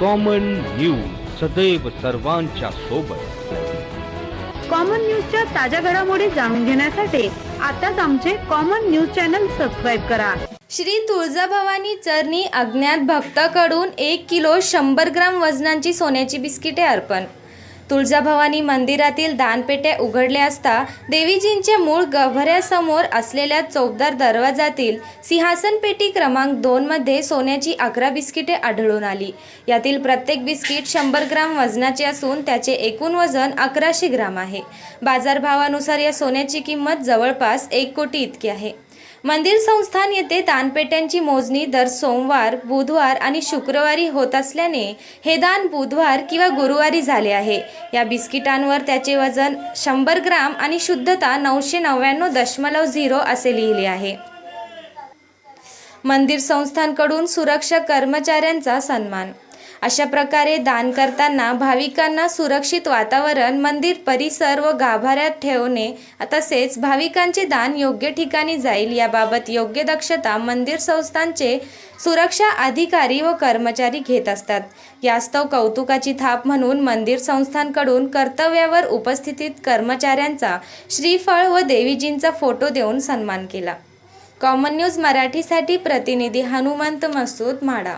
Common news सदैव सर्वांच्या सोबत. कॉमन न्यूजच्या ताज्या घडामोडी जाणून घेण्यासाठी आताच आमचे कॉमन न्यूज चॅनल सबस्क्राईब करा. श्री तुळजाभवानी चरणी अज्ञात भक्ताकडून एक किलो शंभर ग्राम वजनांची सोन्याची बिस्किटे अर्पण. तुळजाभवानी मंदिरातील दानपेट्या उघडल्या असता देवीजींच्या मूळ गभऱ्यासमोर असलेल्या चौकदार दरवाजातील सिंहासन पेटी क्रमांक दोनमध्ये सोन्याची अकरा बिस्किटे आढळून आली. यातील प्रत्येक बिस्किट शंभर ग्राम वजनाचे असून त्याचे एकूण वजन अकराशे ग्राम आहे. बाजारभावानुसार या सोन्याची किंमत जवळपास एक कोटी इतकी आहे. मंदिर संस्थान येथे दानपेट्यांची मोजणी दर सोमवार बुधवार आणि शुक्रवारी होत असल्याने हे दान बुधवार किंवा गुरुवारी झाले आहे. या बिस्किटांवर त्याचे वजन शंभर ग्राम आणि शुद्धता नऊशे नव्याण्णव दशमलव झिरो असे लिहिले आहे. मंदिर संस्थांकडून सुरक्षा कर्मचाऱ्यांचा सन्मान अशा प्रकारे दान करताना भाविकांना सुरक्षित वातावरण मंदिर परिसर व गाभाऱ्यात ठेवणे तसेच भाविकांचे दान योग्य ठिकाणी जाईल याबाबत योग्य दक्षता मंदिर संस्थांचे सुरक्षा अधिकारी व कर्मचारी घेत असतात. यास्तव कौतुकाची थाप म्हणून मंदिर संस्थांकडून कर्तव्यावर उपस्थितीत कर्मचाऱ्यांचा श्रीफळ व देवीजींचा फोटो देऊन सन्मान केला. कॉमन न्यूज मराठीसाठी प्रतिनिधी हनुमंत मसूद म्हाडा